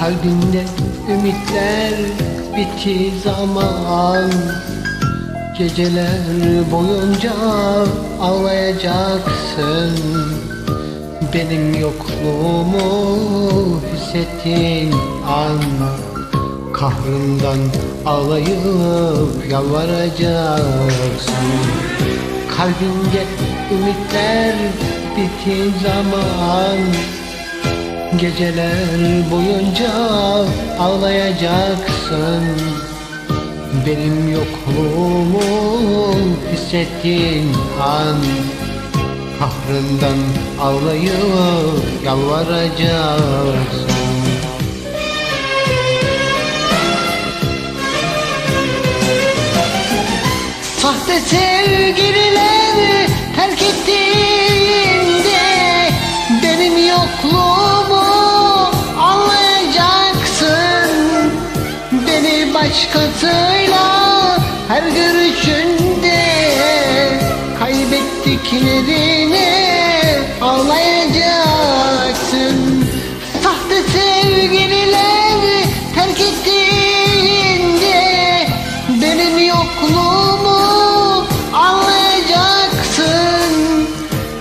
Kalbinde ümitler bitti zaman Geceler boyunca ağlayacaksın. Benim yokluğumu hissettiğin an Kahrından ağlayıp yalvaracaksın. Kalbinde ümitler bittiği zaman Geceler boyunca ağlayacaksın. Benim yokluğumu hissettiğin an. Kahrından ağlayıp yalvaracaksın. Sahte her görüşünde Kaybettiklerini ağlayacaksın. Sahte sevgilileri terk ettiğinde Benim yokluğumu anlayacaksın.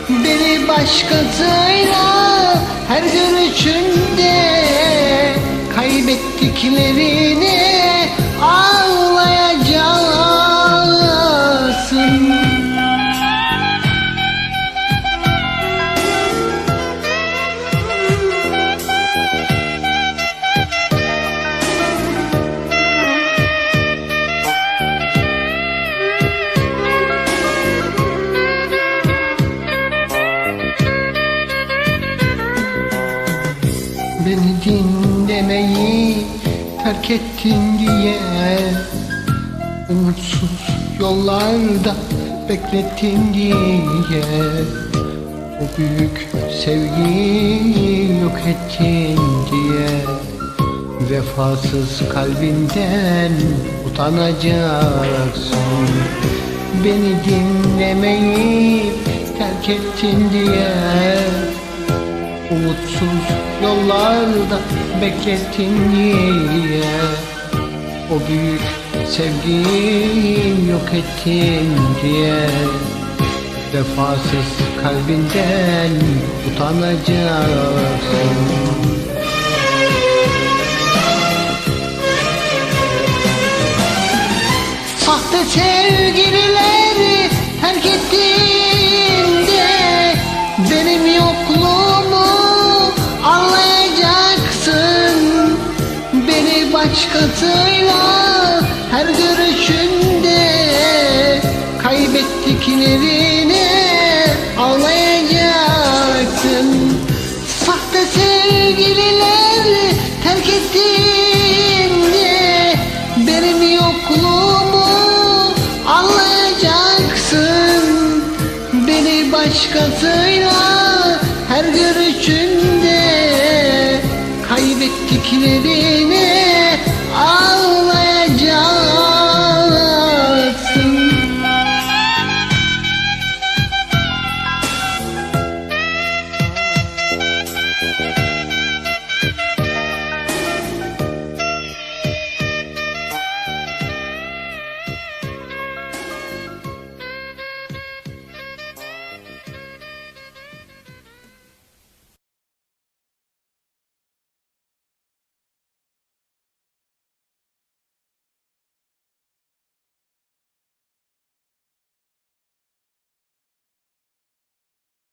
Beni başkasıyla her görüşünde Kaybettiklerini dinlemeyi terk ettin diye Umutsuz yollarda beklettin diye O büyük sevgiyi yok ettin diye Vefasız kalbinden utanacaksın. Beni dinlemeyi terk ettin diye Umutsuz yollarda beklettin diye O büyük sevgiyi yok ettin diye. Vefasız kalbinden utanacaksın. Sahte sevgilileri Kaybettiklerini ağlayacaksın Sahte sevgilileri terk ettiğinde Benim yokluğumu anlayacaksın. Beni başkasıyla her görüşünde Kaybettiklerini